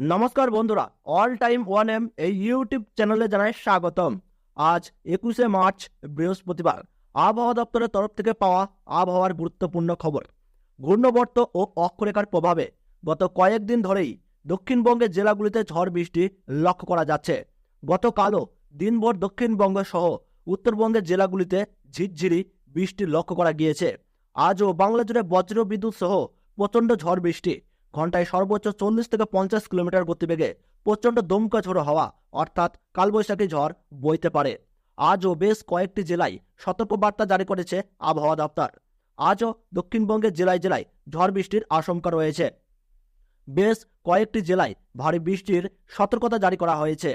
নমস্কার বন্ধুরা all time one M এই ইউটিউব চ্যানেলে জানাই স্বাগতম। আজ একুশে মার্চ, বৃহস্পতিবার। আবহাওয়া দপ্তরের তরফ থেকে পাওয়া আবহাওয়ার গুরুত্বপূর্ণ খবর। ঘূর্ণবর্ত ও অক্ষরেখার প্রভাবে গত কয়েকদিন ধরেই দক্ষিণবঙ্গের জেলাগুলিতে ঝড় বৃষ্টি লক্ষ্য করা যাচ্ছে। গতকালও দিনভর দক্ষিণবঙ্গ সহ উত্তরবঙ্গের জেলাগুলিতে ঝিরঝিরি বৃষ্টি লক্ষ্য করা গিয়েছে। আজও বাংলা জুড়ে বজ্রবিদ্যুৎ সহ প্রচণ্ড ঝড় বৃষ্টি। ঘন্টায় সর্বোচ্চ চল্লিশ থেকে পঞ্চাশ কিলোমিটার গতিবেগে প্রচণ্ড দমকা ঝোড়ো হওয়া, অর্থাৎ কালবৈশাখী ঝড় বইতে পারে। আজও বেশ কয়েকটি জেলায় সতর্কবার্তা জারি করেছে আবহাওয়া দপ্তর। আজও দক্ষিণবঙ্গের জেলায় জেলায় ঝড় বৃষ্টির আশঙ্কা রয়েছে। বেশ কয়েকটি জেলায় ভারী বৃষ্টির সতর্কতা জারি করা হয়েছে।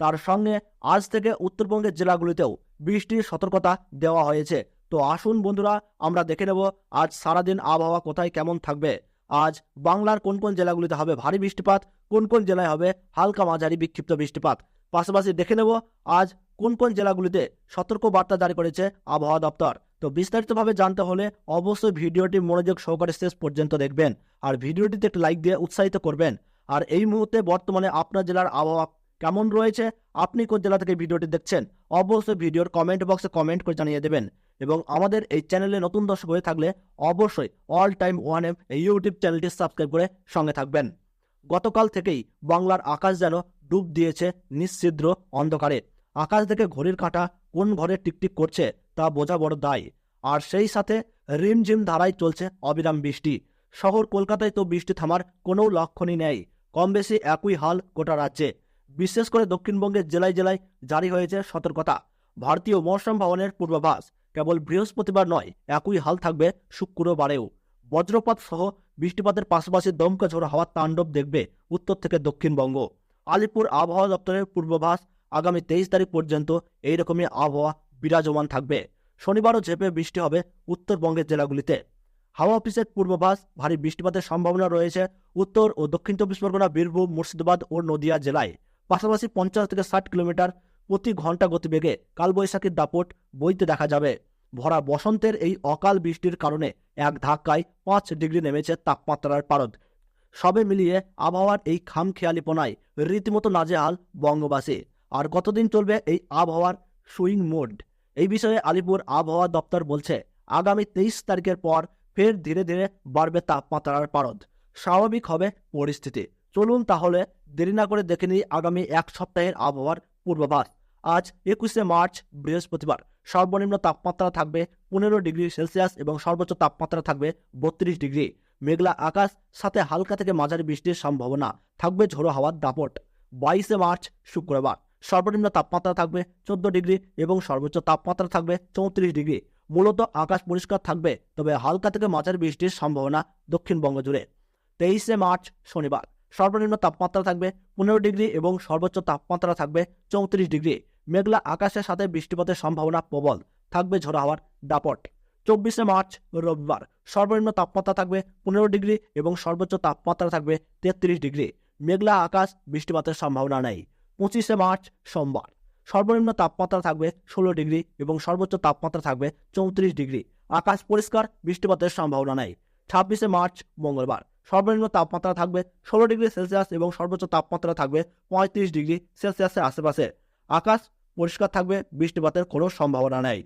তার সঙ্গে আজ থেকে উত্তরবঙ্গের জেলাগুলিতেও বৃষ্টির সতর্কতা দেওয়া হয়েছে। তো আসুন বন্ধুরা, আমরা দেখে নেব আজ সারাদিন আবহাওয়া কোথায় কেমন থাকবে। আজ বাংলার কোন কোন জেলাগুলিতে হবে ভারী বৃষ্টিপাত, কোন কোন জেলায় হবে হালকা মাঝারি বিক্ষিপ্ত বৃষ্টিপাত? পাশাপাশি দেখে নেব আজ কোন কোন জেলাগুলিতে সতর্ক বার্তা জারি করেছে আবহাওয়া দপ্তর। তো বিস্তারিতভাবে জানতে হলে অবশ্যই ভিডিওটি মনোযোগ সহকারে শেষ পর্যন্ত দেখবেন আর ভিডিওটিতে একটি লাইক দিয়ে উৎসাহিত করবেন। আর এই মুহূর্তে বর্তমানে আপনার জেলার আবহাওয়া কেমন রয়েছে? আপনি কোন জেলা থেকে ভিডিওটি দেখছেন? অবশ্যই ভিডিওর কমেন্ট বক্সে কমেন্ট করে জানিয়ে দেবেন। এবং আমাদের এই চ্যানেলে নতুন দর্শক হয়ে থাকলে অবশ্যই অল টাইম ওয়ান এম এই ইউটিউব চ্যানেলটি সাবস্ক্রাইব করে সঙ্গে থাকবেন। গতকাল থেকেই বাংলার আকাশ যেন ডুব দিয়েছে নিশ্ছিদ্র অন্ধকারে। আকাশ থেকে ঘড়ির কাঁটা কোন ঘরে টিকটিক করছে তা বোঝা বড় দায়। আর সেই সাথে রিমঝিম ধারায় চলছে অবিরাম বৃষ্টি। শহর কলকাতায় তো বৃষ্টি থামার কোনো লক্ষণই নেই। কম বেশি একই হাল গোটা রাজ্যে। বিশেষ করে দক্ষিণবঙ্গের জেলায় জেলায় জারি হয়েছে সতর্কতা। ভারতীয় মৌসুম ভবনের পূর্বাভাস, কেবল বৃহস্পতিবার নয়, একই হাল থাকবে শুক্রবারেও। বজ্রপাত সহ বৃষ্টিপাতের পাশাপাশি দমকা ঝোড়ো হাওয়ার তাণ্ডব দেখবে উত্তর থেকে দক্ষিণবঙ্গ। আলিপুর আবহাওয়া দপ্তরের পূর্বাভাস, আগামী তেইশ তারিখ পর্যন্ত এইরকমই আবহাওয়া বিরাজমান থাকবে। শনিবারও ঝেপে বৃষ্টি হবে উত্তরবঙ্গের জেলাগুলিতে। হাওয়া অফিসের পূর্বাভাস, ভারী বৃষ্টিপাতের সম্ভাবনা রয়েছে উত্তর ও দক্ষিণ চব্বিশ পরগনা, বীরভূম, মুর্শিদাবাদ ও নদিয়া জেলায়। পাশাপাশি পঞ্চাশ থেকে ষাট কিলোমিটার প্রতি ঘণ্টা গতিবেগে কালবৈশাখীর দাপট বইতে দেখা যাবে। ভরা বসন্তের এই অকাল বৃষ্টির কারণে এক ধাক্কায় পাঁচ ডিগ্রি নেমেছে তাপমাত্রার পারদ। সবে মিলিয়ে আবহাওয়ার এই খামখেয়ালিপনায় রীতিমতো নাজেহাল বঙ্গবাসী। আর কতদিন চলবে এই আবহাওয়ার সুইং মোড? এই বিষয়ে আলিপুর আবহাওয়া দপ্তর বলছে, আগামী তেইশ তারিখের পর ফের ধীরে ধীরে বাড়বে তাপমাত্রার পারদ। স্বাভাবিক হবে পরিস্থিতি। চলুন তাহলে দেরি না করে দেখে নিই আগামী এক সপ্তাহের আবহাওয়ার পূর্বাভাস। আজ একুশে মার্চ, বৃহস্পতিবার। সর্বনিম্ন তাপমাত্রা থাকবে পনেরো ডিগ্রি সেলসিয়াস এবং সর্বোচ্চ তাপমাত্রা থাকবে বত্রিশ ডিগ্রি। মেঘলা আকাশ, সাথে হালকা থেকে মাঝারি বৃষ্টির সম্ভাবনা। থাকবে ঝোড়ো হাওয়ার দাপট। বাইশে মার্চ, শুক্রবার। সর্বনিম্ন তাপমাত্রা থাকবে চোদ্দ ডিগ্রি এবং সর্বোচ্চ তাপমাত্রা থাকবে চৌত্রিশ ডিগ্রি। মূলত আকাশ পরিষ্কার থাকবে, তবে হালকা থেকে মাঝারি বৃষ্টির সম্ভাবনা দক্ষিণবঙ্গ জুড়ে। তেইশে মার্চ, শনিবার। সর্বনিম্ন তাপমাত্রা থাকবে পনেরো ডিগ্রি এবং সর্বোচ্চ তাপমাত্রা থাকবে চৌত্রিশ ডিগ্রি। মেঘলা আকাশের সাথে বৃষ্টিপাতের সম্ভাবনা প্রবল। থাকবে ঝোড়ো হাওয়ার দাপট। চব্বিশে মার্চ, রবিবার। সর্বনিম্ন তাপমাত্রা থাকবে পনেরো ডিগ্রি এবং সর্বোচ্চ তাপমাত্রা থাকবে তেত্রিশ ডিগ্রি। মেঘলা আকাশ, বৃষ্টিপাতের সম্ভাবনা নেই। পঁচিশে মার্চ, সোমবার। সর্বনিম্ন তাপমাত্রা থাকবে ষোলো ডিগ্রি এবং সর্বোচ্চ তাপমাত্রা থাকবে চৌত্রিশ ডিগ্রি। আকাশ পরিষ্কার, বৃষ্টিপাতের সম্ভাবনা নেই। ছাব্বিশে মার্চ, মঙ্গলবার। সর্বনিম্ন তাপমাত্রা থাকবে ষোলো ডিগ্রি সেলসিয়াস এবং সর্বোচ্চ তাপমাত্রা থাকবে পঁয়ত্রিশ ডিগ্রি সেলসিয়াসের আশেপাশে। আকাশ পরিষ্কার থাকবে, বৃষ্টিপাতের কোনো সম্ভাবনা নেই।